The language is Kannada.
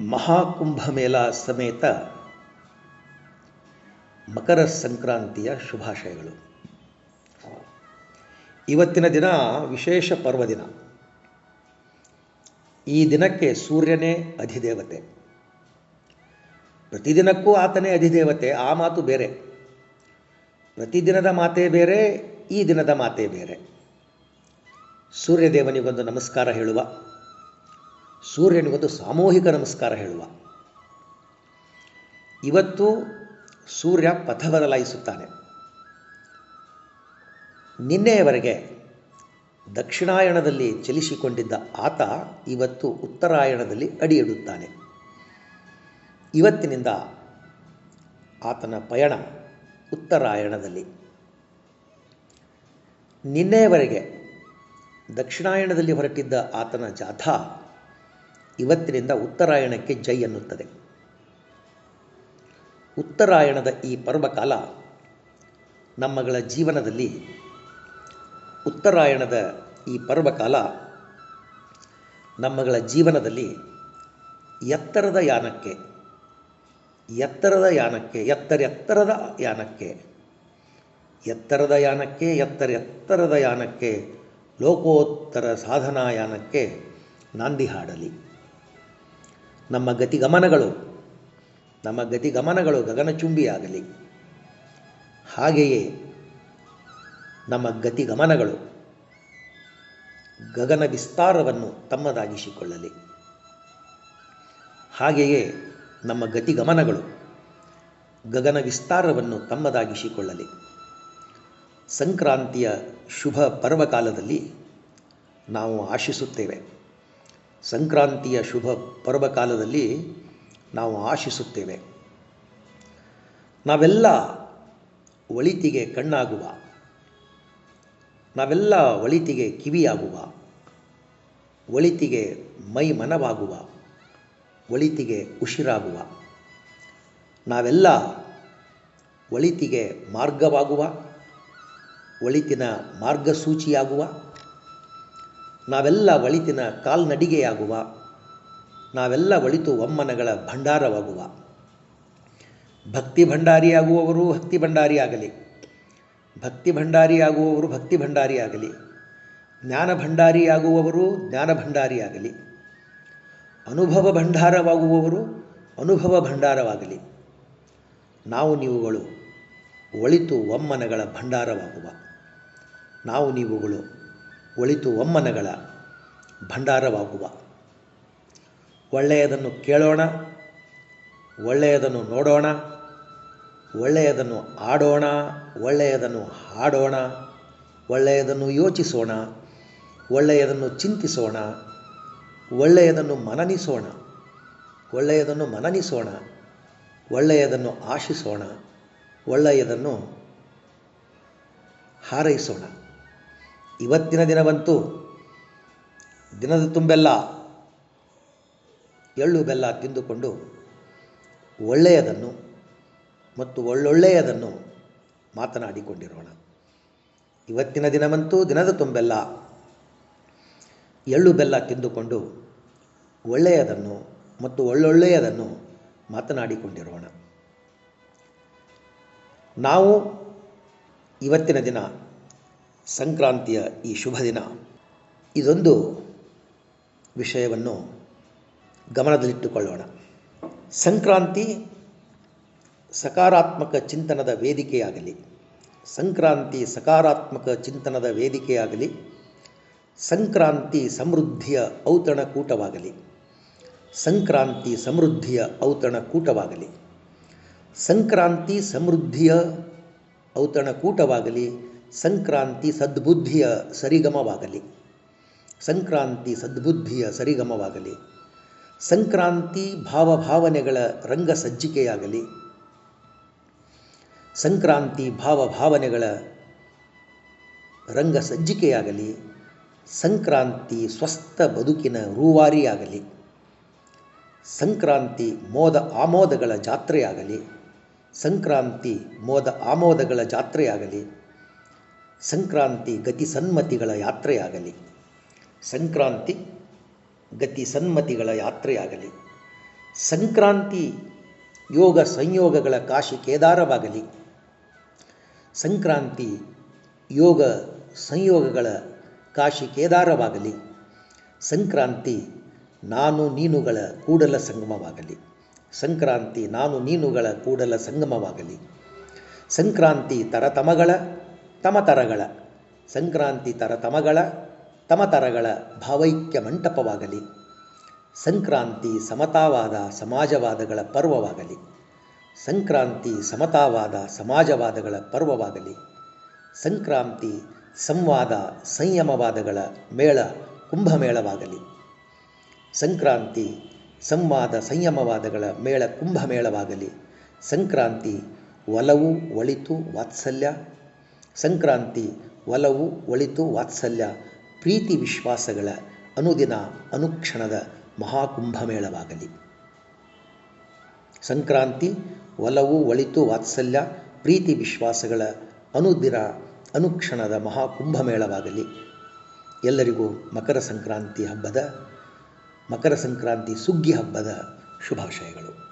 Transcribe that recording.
ಮಹಾಕುಂಭಮೇಳ ಸಮೇತ ಮಕರ ಸಂಕ್ರಾಂತಿಯ ಶುಭಾಶಯಗಳು. ಇವತ್ತಿನ ದಿನ ವಿಶೇಷ ಪರ್ವದಿನ ಈ ದಿನಕ್ಕೆ ಸೂರ್ಯನೇ ಅಧಿದೇವತೆ. ಪ್ರತಿದಿನಕ್ಕೂ ಆತನೇ ಅಧಿದೇವತೆ, ಆ ಮಾತು ಬೇರೆ. ಪ್ರತಿದಿನದ ಮಾತೇ ಬೇರೆ, ಈ ದಿನದ ಮಾತೇ ಬೇರೆ. ಸೂರ್ಯದೇವನಿಗೊಂದು ನಮಸ್ಕಾರ ಹೇಳುವ. ಸೂರ್ಯನಿಗೊಂದು ಸಾಮೂಹಿಕ ನಮಸ್ಕಾರ ಹೇಳುವ. ಇವತ್ತು ಸೂರ್ಯ ಪಥ ಬದಲಾಯಿಸುತ್ತಾನೆ. ನಿನ್ನೆಯವರೆಗೆ ದಕ್ಷಿಣಾಯಣದಲ್ಲಿ ಚಲಿಸಿಕೊಂಡಿದ್ದ ಆತ ಇವತ್ತು ಉತ್ತರಾಯಣದಲ್ಲಿ ಅಡಿಯಿಡುತ್ತಾನೆ. ಇವತ್ತಿನಿಂದ ಆತನ ಪಯಣ ಉತ್ತರಾಯಣದಲ್ಲಿ. ನಿನ್ನೆಯವರೆಗೆ ದಕ್ಷಿಣಾಯಣದಲ್ಲಿ ಹೊರಟಿದ್ದ ಆತನ ಜಾಥಾ ಇವತ್ತಿನಿಂದ ಉತ್ತರಾಯಣಕ್ಕೆ ಜೈ ಎನ್ನುತ್ತದೆ. ಉತ್ತರಾಯಣದ ಈ ಪರ್ವಕಾಲ ನಮ್ಮಗಳ ಜೀವನದಲ್ಲಿ ಉತ್ತರಾಯಣದ ಈ ಪರ್ವಕಾಲ ನಮ್ಮಗಳ ಜೀವನದಲ್ಲಿ ಎತ್ತರದ ಯಾನಕ್ಕೆ ಎತ್ತರದ ಯಾನಕ್ಕೆ, ಎತ್ತರ ಎತ್ತರದ ಯಾನಕ್ಕೆ ಎತ್ತರದ ಯಾನಕ್ಕೆ, ಎತ್ತರ ಎತ್ತರದ ಯಾನಕ್ಕೆ, ಲೋಕೋತ್ತರ ಸಾಧನಾ ಯಾನಕ್ಕೆ ನಾಂದಿ ಹಾಡಲಿ. ನಮ್ಮ ಗತಿಗಮನಗಳು ನಮ್ಮ ಗತಿಗಮನಗಳು ಗಗನಚುಂಬಿಯಾಗಲಿ. ಹಾಗೆಯೇ ನಮ್ಮ ಗತಿಗಮನಗಳು ಗಗನ ವಿಸ್ತಾರವನ್ನು ತಮ್ಮದಾಗಿಸಿಕೊಳ್ಳಲಿ. ಹಾಗೆಯೇ ನಮ್ಮ ಗತಿಗಮನಗಳು ಗಗನ ವಿಸ್ತಾರವನ್ನು ತಮ್ಮದಾಗಿಸಿಕೊಳ್ಳಲಿ. ಸಂಕ್ರಾಂತಿಯ ಶುಭ ಪರ್ವಕಾಲದಲ್ಲಿ ನಾವು ಆಶಿಸುತ್ತೇವೆ. ಸಂಕ್ರಾಂತಿಯ ಶುಭ ಪರ್ವಕಾಲದಲ್ಲಿ ನಾವು ಆಶಿಸುತ್ತೇವೆ. ನಾವೆಲ್ಲ ಒಳಿತಿಗೆ ಕಣ್ಣಾಗುವ. ನಾವೆಲ್ಲ ಒಳಿತಿಗೆ ಕಿವಿಯಾಗುವ. ಒಳಿತಿಗೆ ಮೈ ಮನವಾಗುವ. ಒಳಿತಿಗೆ ಉಸಿರಾಗುವ. ನಾವೆಲ್ಲ ಒಳಿತಿಗೆ ಮಾರ್ಗವಾಗುವ. ಒಳಿತಿನ ಮಾರ್ಗಸೂಚಿಯಾಗುವ. ನಾವೆಲ್ಲ ಒಳಿತಿನ ಕಾಲ್ನಡಿಗೆಯಾಗುವ, ನಾವೆಲ್ಲ ಒಳಿತು ಒಮ್ಮನಗಳ ಭಂಡಾರವಾಗುವ. ಭಕ್ತಿ ಭಂಡಾರಿಯಾಗುವವರು ಭಕ್ತಿ ಭಂಡಾರಿಯಾಗಲಿ. ಭಕ್ತಿ ಭಂಡಾರಿಯಾಗುವವರು ಭಕ್ತಿ ಭಂಡಾರಿಯಾಗಲಿ. ಜ್ಞಾನ ಭಂಡಾರಿಯಾಗುವವರು ಜ್ಞಾನ ಭಂಡಾರಿಯಾಗಲಿ. ಅನುಭವ ಭಂಡಾರವಾಗುವವರು ಅನುಭವ ಭಂಡಾರವಾಗಲಿ. ನಾವು ನೀವುಗಳು ಒಳಿತು ಒಮ್ಮನಗಳ ಭಂಡಾರವಾಗುವ. ನಾವು ನೀವುಗಳು ಒಳಿತು ಒಮ್ಮನಗಳ ಭಂಡಾರವಾಗುವ. ಒಳ್ಳೆಯದನ್ನು ಕೇಳೋಣ, ಒಳ್ಳೆಯದನ್ನು ನೋಡೋಣ, ಒಳ್ಳೆಯದನ್ನು ಆಡೋಣ, ಒಳ್ಳೆಯದನ್ನು ಹಾಡೋಣ, ಒಳ್ಳೆಯದನ್ನು ಯೋಚಿಸೋಣ, ಒಳ್ಳೆಯದನ್ನು ಚಿಂತಿಸೋಣ, ಒಳ್ಳೆಯದನ್ನು ಮನನಿಸೋಣ ಒಳ್ಳೆಯದನ್ನು ಮನನಿಸೋಣ, ಒಳ್ಳೆಯದನ್ನು ಆಶಿಸೋಣ, ಒಳ್ಳೆಯದನ್ನು ಹಾರೈಸೋಣ. ಇವತ್ತಿನ ದಿನವಂತೂ ದಿನದ ತುಂಬೆಲ್ಲ ಎಳ್ಳು ಬೆಲ್ಲ ತಿಂದುಕೊಂಡು ಒಳ್ಳೆಯದನ್ನು ಮತ್ತು ಒಳ್ಳೊಳ್ಳೆಯದನ್ನು ಮಾತನಾಡಿಕೊಂಡಿರೋಣ. ಇವತ್ತಿನ ದಿನವಂತೂ ದಿನದ ತುಂಬೆಲ್ಲ ಎಳ್ಳು ಬೆಲ್ಲ ತಿಂದುಕೊಂಡು ಒಳ್ಳೆಯದನ್ನು ಮತ್ತು ಒಳ್ಳೊಳ್ಳೆಯದನ್ನು ಮಾತನಾಡಿಕೊಂಡಿರೋಣ. ನಾವು ಇವತ್ತಿನ ದಿನ ಸಂಕ್ರಾಂತಿಯ ಈ ಶುಭ ದಿನ. ಇದೊಂದು ವಿಷಯವನ್ನು ಗಮನದಲ್ಲಿಟ್ಟುಕೊಳ್ಳೋಣ. ಸಂಕ್ರಾಂತಿ ಸಕಾರಾತ್ಮಕ ಚಿಂತನದ ವೇದಿಕೆಯಾಗಲಿ. ಸಂಕ್ರಾಂತಿ ಸಕಾರಾತ್ಮಕ ಚಿಂತನದ ವೇದಿಕೆಯಾಗಲಿ. ಸಂಕ್ರಾಂತಿ ಸಮೃದ್ಧಿಯ ಔತಣಕೂಟವಾಗಲಿ. ಸಂಕ್ರಾಂತಿ ಸಮೃದ್ಧಿಯ ಔತಣಕೂಟವಾಗಲಿ. ಸಂಕ್ರಾಂತಿ ಸಮೃದ್ಧಿಯ ಔತಣಕೂಟವಾಗಲಿ. ಸಂಕ್ರಾಂತಿ ಸದ್ಬುದ್ಧಿಯ ಸರಿಗಮವಾಗಲಿ. ಸಂಕ್ರಾಂತಿ ಸದ್ಬುದ್ಧಿಯ ಸರಿಗಮವಾಗಲಿ. ಸಂಕ್ರಾಂತಿ ಭಾವಭಾವನೆಗಳ ರಂಗ ಸಜ್ಜಿಕೆಯಾಗಲಿ. ಸಂಕ್ರಾಂತಿ ಭಾವಭಾವನೆಗಳ ರಂಗ ಸಜ್ಜಿಕೆಯಾಗಲಿ. ಸಂಕ್ರಾಂತಿ ಸ್ವಸ್ಥ ಬದುಕಿನ ರೂವಾರಿಯಾಗಲಿ. ಸಂಕ್ರಾಂತಿ ಮೋದ ಆಮೋದಗಳ ಜಾತ್ರೆಯಾಗಲಿ. ಸಂಕ್ರಾಂತಿ ಮೋದ ಆಮೋದಗಳ ಜಾತ್ರೆಯಾಗಲಿ. ಸಂಕ್ರಾಂತಿ ಗತಿ ಸನ್ಮತಿಗಳ ಯಾತ್ರೆಯಾಗಲಿ. ಸಂಕ್ರಾಂತಿ ಗತಿ ಸನ್ಮತಿಗಳ ಯಾತ್ರೆಯಾಗಲಿ. ಸಂಕ್ರಾಂತಿ ಯೋಗ ಸಂಯೋಗಗಳ ಕಾಶಿ ಕೇದಾರವಾಗಲಿ. ಸಂಕ್ರಾಂತಿ ಯೋಗ ಸಂಯೋಗಗಳ ಕಾಶಿ ಕೇದಾರವಾಗಲಿ. ಸಂಕ್ರಾಂತಿ ನಾನು ನೀನುಗಳ ಕೂಡಲ ಸಂಗಮವಾಗಲಿ. ಸಂಕ್ರಾಂತಿ ನಾನು ನೀನುಗಳ ಕೂಡಲ ಸಂಗಮವಾಗಲಿ. ಸಂಕ್ರಾಂತಿ ತರತಮಗಳ ತಮತರಗಳ, ಸಂಕ್ರಾಂತಿ ತರತಮಗಳ ತಮತರಗಳ ಭಾವೈಕ್ಯ ಮಂಟಪವಾಗಲಿ. ಸಂಕ್ರಾಂತಿ ಸಮತಾವಾದ ಸಮಾಜವಾದಗಳ ಪರ್ವವಾಗಲಿ. ಸಂಕ್ರಾಂತಿ ಸಮತಾವಾದ ಸಮಾಜವಾದಗಳ ಪರ್ವವಾಗಲಿ. ಸಂಕ್ರಾಂತಿ ಸಂವಾದ ಸಂಯಮವಾದಗಳ ಮೇಳ ಕುಂಭಮೇಳವಾಗಲಿ. ಸಂಕ್ರಾಂತಿ ಸಂವಾದ ಸಂಯಮವಾದಗಳ ಮೇಳ ಕುಂಭಮೇಳವಾಗಲಿ. ಸಂಕ್ರಾಂತಿ ಒಲವು, ಒಳಿತು, ವಾತ್ಸಲ್ಯ ಸಂಕ್ರಾಂತಿ, ಒಲವು, ಒಳಿತು, ವಾತ್ಸಲ್ಯ, ಪ್ರೀತಿ ವಿಶ್ವಾಸಗಳ ಅನುದಿನ ಅನುಕ್ಷಣದ ಮಹಾಕುಂಭಮೇಳವಾಗಲಿ. ಸಂಕ್ರಾಂತಿ, ಒಲವು, ಒಳಿತು, ವಾತ್ಸಲ್ಯ, ಪ್ರೀತಿ ವಿಶ್ವಾಸಗಳ ಅನುದಿನ ಅನುಕ್ಷಣದ ಮಹಾಕುಂಭಮೇಳವಾಗಲಿ. ಎಲ್ಲರಿಗೂ ಮಕರ ಸಂಕ್ರಾಂತಿ ಹಬ್ಬದ, ಮಕರ ಸಂಕ್ರಾಂತಿ ಸುಗ್ಗಿ ಹಬ್ಬದ ಶುಭಾಶಯಗಳು.